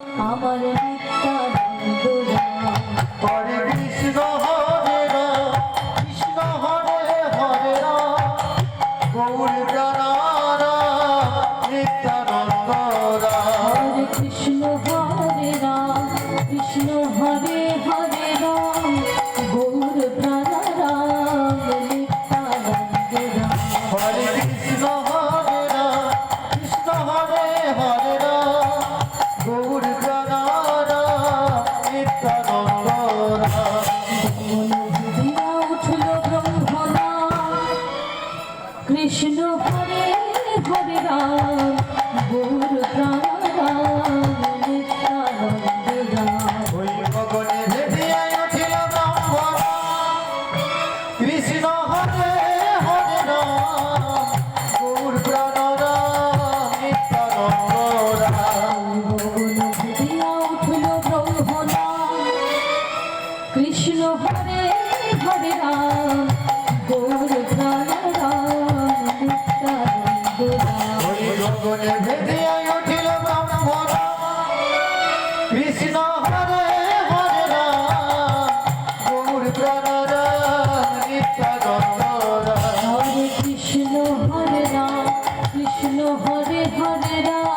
আমার হরে কৃষ্ণ হরে কৃষ্ণ হরে হরে গৌর প্রাণ নিত্যানন্দ হরে কৃষ্ণ হরে হরে রাম।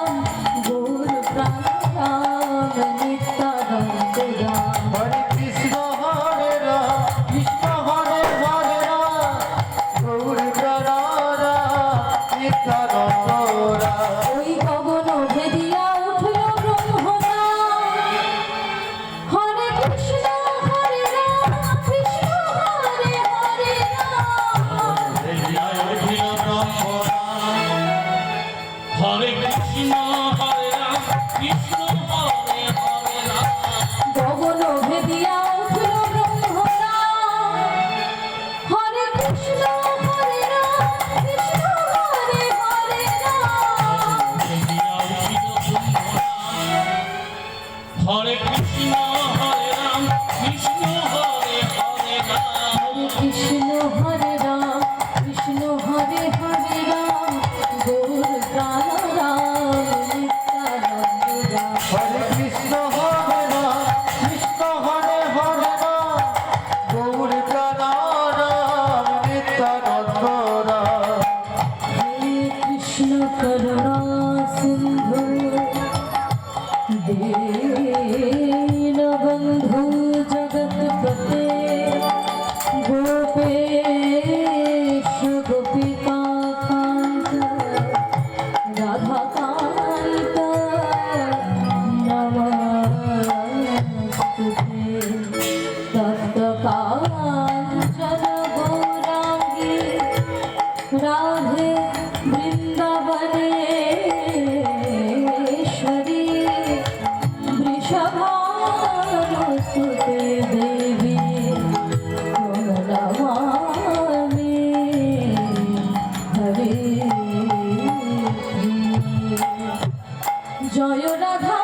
জয় রাধা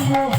Oh.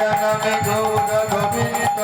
জনমে গৌর গোবিন্দ